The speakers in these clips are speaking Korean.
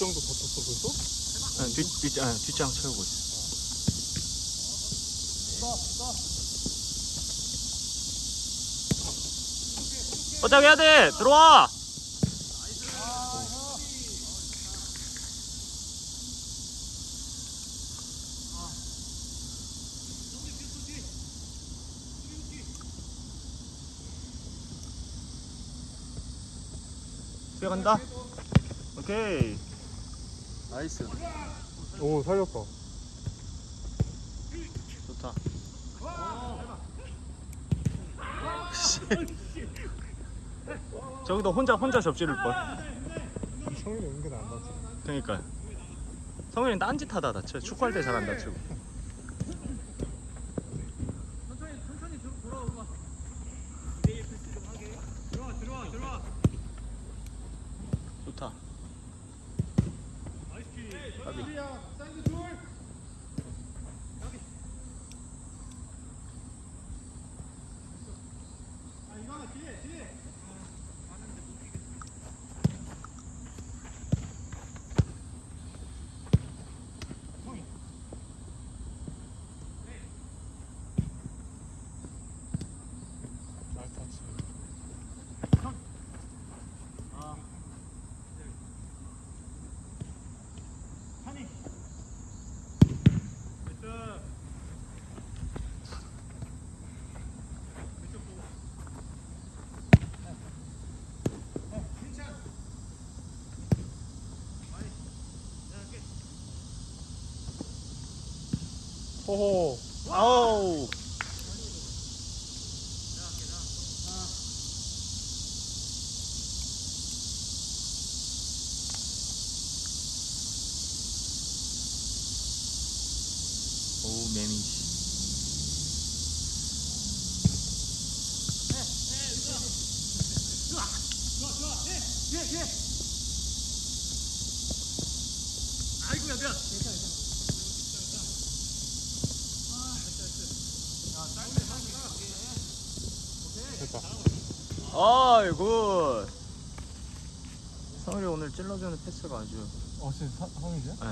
뒷장도 다 쳤어 벌써? 응, 뒷, 뒷, 아, 뒷장 채우고 있어. 어떻게 해야 돼? 들어와! 뛰어간다. 오케이. 나이스. 오 살렸다 좋다. 저기도 혼자 혼자 접지를 걸. 성일이 은근 안 맞지 그러니까 성현이 딴짓 하다 다쳐. 축구할 때 잘 안 다치고. 가비. 날 호호 아우. 오 매미지. 됐다 아이 굿. 성일이 오늘 찔러주는 패스가 아주. 어 진짜 사- 성일이야? 네.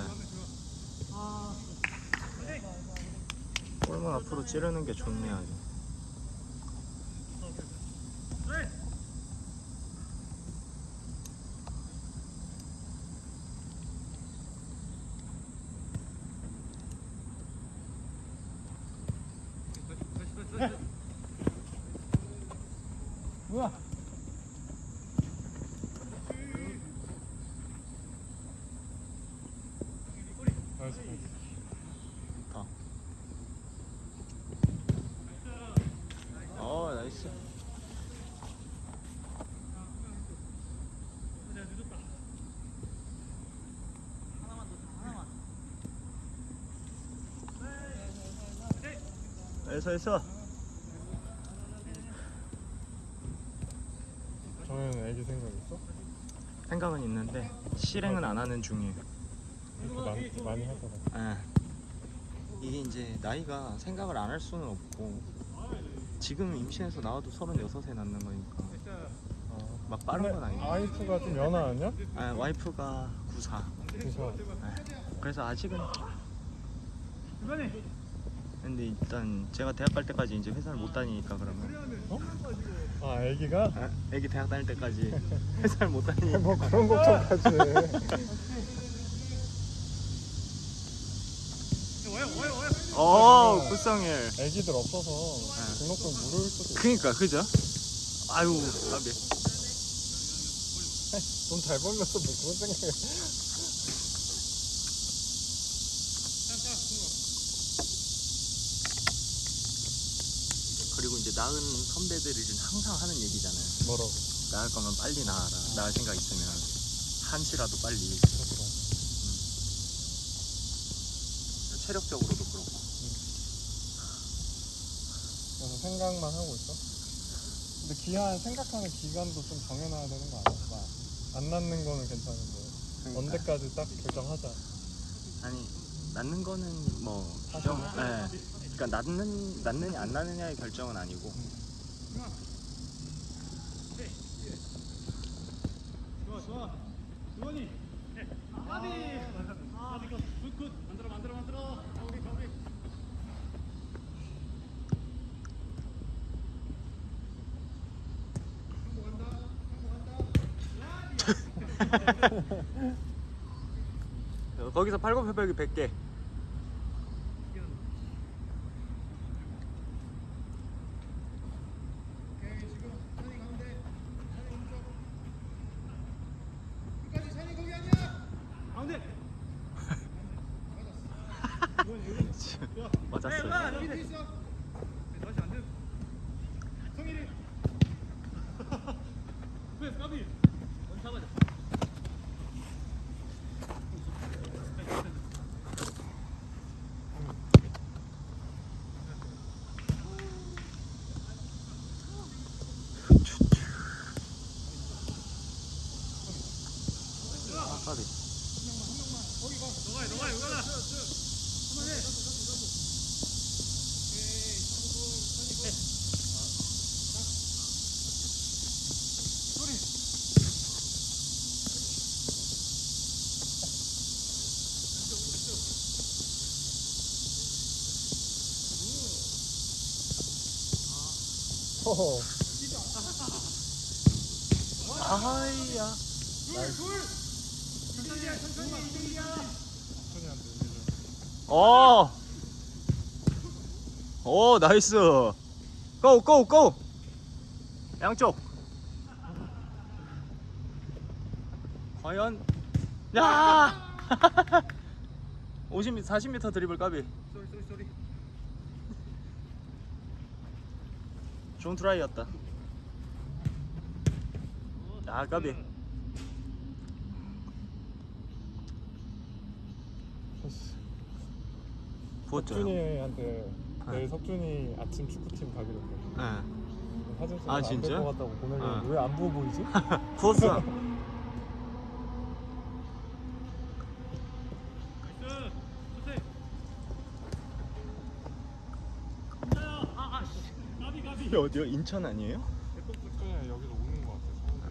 골만 앞으로 찌르는 게 좋네 아주. 뭐야 나이스 좋 다. 어 나이스. 에서 에서 정현은 애기 생각 있어? 생각은 있는데 실행은 안 하는 중이에요. 많이, 많이 하더라 예. 이게 이제 나이가 생각을 안 할 수는 없고 지금 임신해서 나와도 36에 낳는 거니까 어. 막 빠른 건 아니고 아이프가 좀 연하 아니야? 아, 와이프가 94 그래서 그래서 아직은 근데 일단 제가 대학 갈 때까지 이제 회사를 못 다니니까 그러면 아 애기가? 아, 애기 대학 다닐 때까지 회사를 못 다니니까 뭐 그런 걱정까지 해 어 불쌍해. 애기들 없어서 네. 등록금 무료일 수도 있어. 그니까 그죠? 아유 나비. 돈잘 벌면서 뭐 그런 생각을 그리고 이제 낳은 선배들이 항상 하는 얘기잖아요. 뭐라고? 낳을 거면 빨리 낳아라. 낳을 생각 있으면 한시라도 빨리. 그렇구나. 체력적으로도 그렇고 그래서 생각만 하고 있어? 근데 기한 생각하는 기간도 좀 정해놔야 되는 거 아니야? 막안 낳는 거는 괜찮은데. 그러니까. 언제까지 딱 결정하자. 아니 낳는 거는 뭐 규정 예. 그러니까 낳는 낳느냐 안 낳느냐의 결정은 아니고. 좋아 좋아. 주원이 거기서 팔굽혀펴기 100개. 맞았어요. 아까비. 허허. 아이야. 천천히 안 돼. 이제 좀. 어. 오 나이스. 고 고 고. 양쪽. 과연 야. 50m 40m 드리블 까비. 좋은 트라이였다. 야 까비. 부었죠. 석준이한테 네. 내일 석준이 아침 축구팀 가기로 했거든. 네. 사진 찍어 아, 안될 진짜? 것 같다고 보내려고 어. 왜안 부어 보이지? 부었어. 이게 어디요? 인천 아니에요? 그냥 여기서 오는 것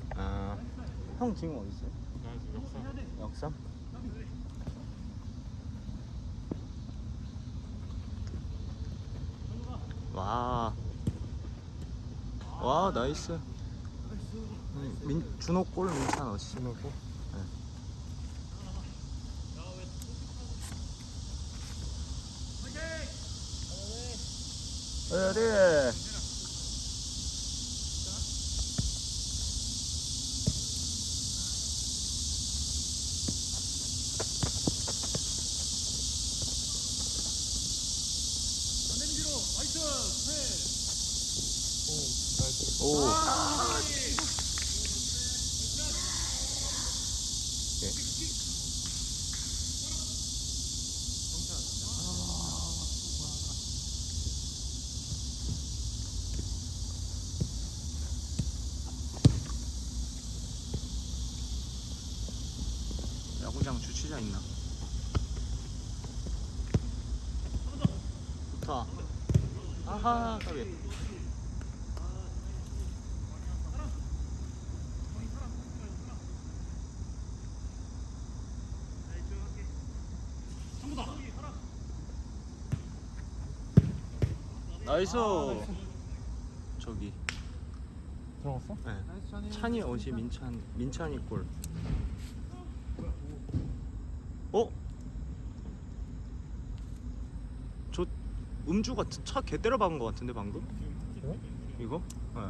같아. 아, 형 지금 어디 있어요? 나 지금 역사. 역삼? 와, 와 나이스. 음, 민 준호 골 민찬 어시. 신호고. 어디? 오. 야구장 주치자 있나? 좋다. 아하, 까비. 나이스. 저기. 들어갔어? 네. 찬이 어시 민찬 민찬이 골. 어? 저 음주 같은 차개 때려 박은 것 같은데 방금? 그래? 이거? 네.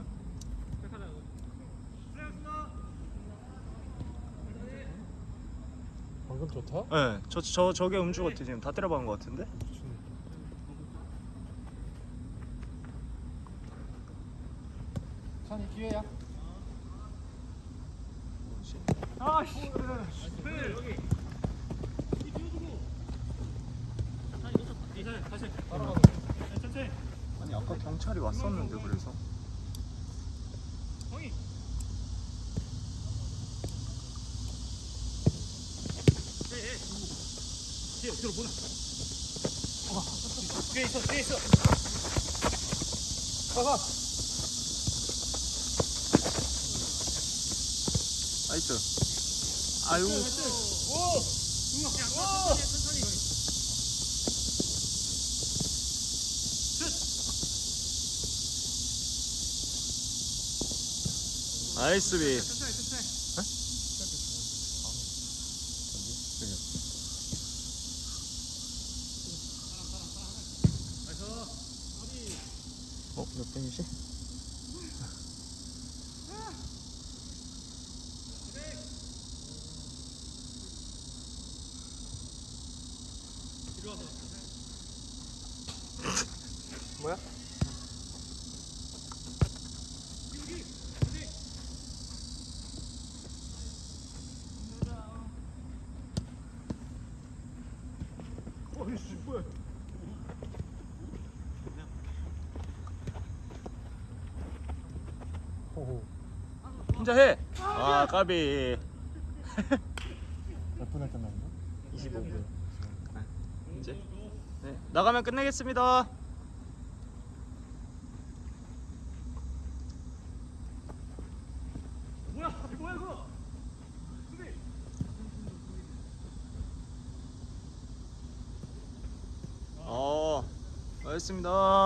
방금 좋다? 네. 저, 저 저게 음주 같아 지금 다 때려 박은 것 같은데? 미친. 찬이 기회야. 아니 아까 경찰이 왔었는데 그래서. 가가. 나이스. 아유 나이스 비 어, 몇 분이지? 호호. 혼자 해. 아 까비. 몇 분에 끝났는데? 25분. 이제 네, 나가면 끝내겠습니다. 어, 알겠습니다.